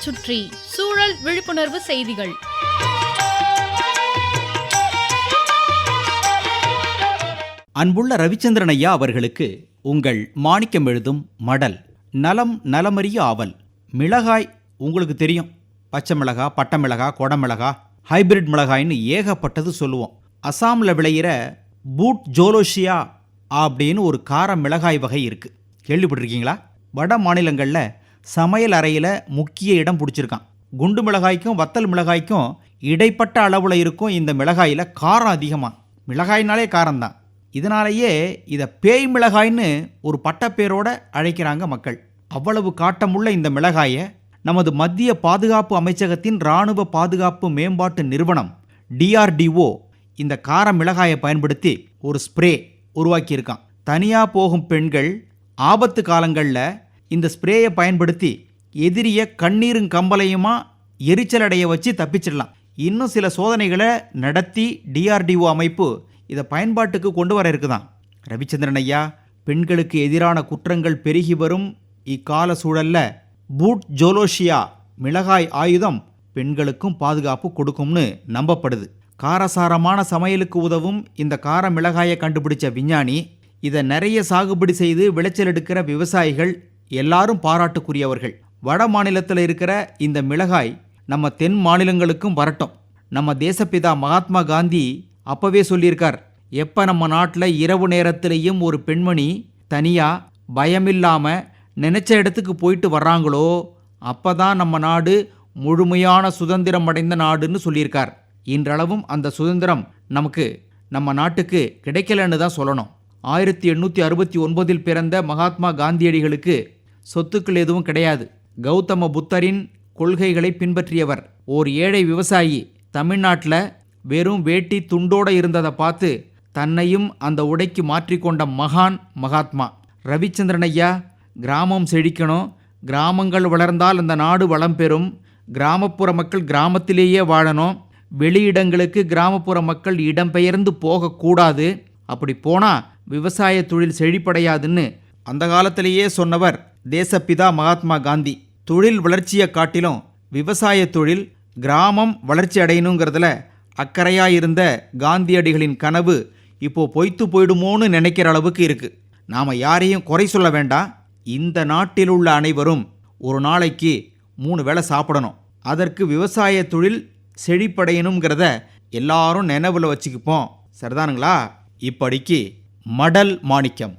சுற்றி சூழல் விழிப்புணர்வு செய்திகள். அன்புள்ள ரவிச்சந்திரன் ஐயா அவர்களுக்கு உங்கள் மாணிக்கம் எழுதும் மடல் நலம் நலமறிய ஆவல். மிளகாய் உங்களுக்கு தெரியும். பச்சை மிளகா பட்டை மிளகா கொடமிளகா ஹைபிரிட் மிளகாய்னு ஏகப்பட்டது சொல்லுவோம். அசாமில் விளையிற பூட் ஜோலோஷியா அப்படின்னு ஒரு கார மிளகாய் வகை இருக்குது கேள்விப்பட்டிருக்கீங்களா? வட மாநிலங்களில் சமையல் அறையில் முக்கிய இடம் பிடிச்சிருக்கான். குண்டு மிளகாய்க்கும் வத்தல் மிளகாய்க்கும் இடைப்பட்ட அளவில் இருக்கும் இந்த மிளகாயில் காரம் அதிகமாக மிளகாய்னாலே காரம்தான். இதனாலேயே இதை பேய் மிளகாய்னு ஒரு பட்டப்பேரோட அழைக்கிறாங்க மக்கள். அவ்வளவு காட்டமுள்ள இந்த மிளகாயை நமது மத்திய பாதுகாப்பு அமைச்சகத்தின் இராணுவ பாதுகாப்பு மேம்பாட்டு நிறுவனம் டிஆர்டிஓ இந்த கார மிளகாயை பயன்படுத்தி ஒரு ஸ்ப்ரே உருவாக்கியிருக்கான். தனியாக போகும் பெண்கள் ஆபத்து காலங்களில் இந்த ஸ்ப்ரேயை பயன்படுத்தி எதிரியை கண்ணீரும் கம்பலையுமா எரிச்சல் அடைய வச்சு தப்பிச்சிடலாம். இன்னும் சில சோதனைகளை நடத்தி டிஆர்டிஓ அமைப்பு இதை பயன்பாட்டுக்கு கொண்டு வர இருக்குதான். ரவிச்சந்திரன் ஐயா பெண்களுக்கு எதிரான குற்றங்கள் பெருகி வரும் இக்கால சூழலில் பூட் ஜோலோஷியா மிளகாய் ஆயுதம் பெண்களுக்கும் பாதுகாப்பு கொடுக்கும்னு நம்பப்படுது. காரசாரமான சமையலுக்கு உதவும் இந்த கார மிளகாயை கண்டுபிடிச்ச விஞ்ஞானி இதை நிறைய சாகுபடி செய்து விளைச்சல் எடுக்கிற விவசாயிகள் எல்லாரும் பாராட்டுக்குரியவர்கள். வட மாநிலத்தில் இருக்கிற இந்த மிளகாய் நம்ம தென் மாநிலங்களுக்கும் வரட்டும். நம்ம தேசப்பிதா மகாத்மா காந்தி அப்பவே சொல்லியிருக்கார் எப்போ நம்ம நாட்டில் இரவு நேரத்திலையும் ஒரு பெண்மணி தனியாக பயமில்லாம நினைச்ச இடத்துக்கு போயிட்டு வர்றாங்களோ அப்பதான் நம்ம நாடு முழுமையான சுதந்திரம் அடைந்த நாடுன்னு சொல்லியிருக்கார். இன்றளவும் அந்த சுதந்திரம் நமக்கு நம்ம நாட்டுக்கு கிடைக்கலன்னு தான் சொல்லணும். ஆயிரத்தி எண்ணூற்றி அறுபத்தி ஒன்பதில் பிறந்த மகாத்மா காந்தியடிகளுக்கு சொத்துக்கள் எதுவும் கிடையாது. கௌதம புத்தரின் கொள்கைகளை பின்பற்றியவர். ஓர் ஏழை விவசாயி தமிழ்நாட்டில் வெறும் வேட்டி துண்டோட இருந்ததை பார்த்து தன்னையும் அந்த உடைக்கு மாற்றிக்கொண்ட மகான் மகாத்மா. ரவிச்சந்திரன் ஐயா கிராமம் செழிக்கணும். கிராமங்கள் வளர்ந்தால் அந்த நாடு வளம் பெறும். கிராமப்புற மக்கள் கிராமத்திலேயே வாழணும். வெளியிடங்களுக்கு கிராமப்புற மக்கள் இடம்பெயர்ந்து போகக்கூடாது. அப்படி போனால் விவசாய தொழில் செழிப்படையாதுன்னு அந்த காலத்திலேயே சொன்னவர் தேசப்பிதா மகாத்மா காந்தி தொழில் வளர்ச்சியை காட்டிலும் விவசாய தொழில் கிராமம் வளர்ச்சி அடையணுங்கிறதுல அக்கறையாக இருந்த காந்தியடிகளின் கனவு இப்போது பொய்த்து போயிடுமோன்னு நினைக்கிற அளவுக்கு இருக்குது நாம் யாரையும் குறை சொல்ல வேண்டாம். இந்த நாட்டில் உள்ள அனைவரும் ஒரு நாளைக்கு மூணு வேளை சாப்பிடணும். அதற்கு விவசாய தொழில் செழிப்படையணுங்கிறத எல்லாரும் நினைவில் வச்சுக்குப்போம். சரிதானுங்களா? இப்படிக்கு மடல் மாணிக்கம்.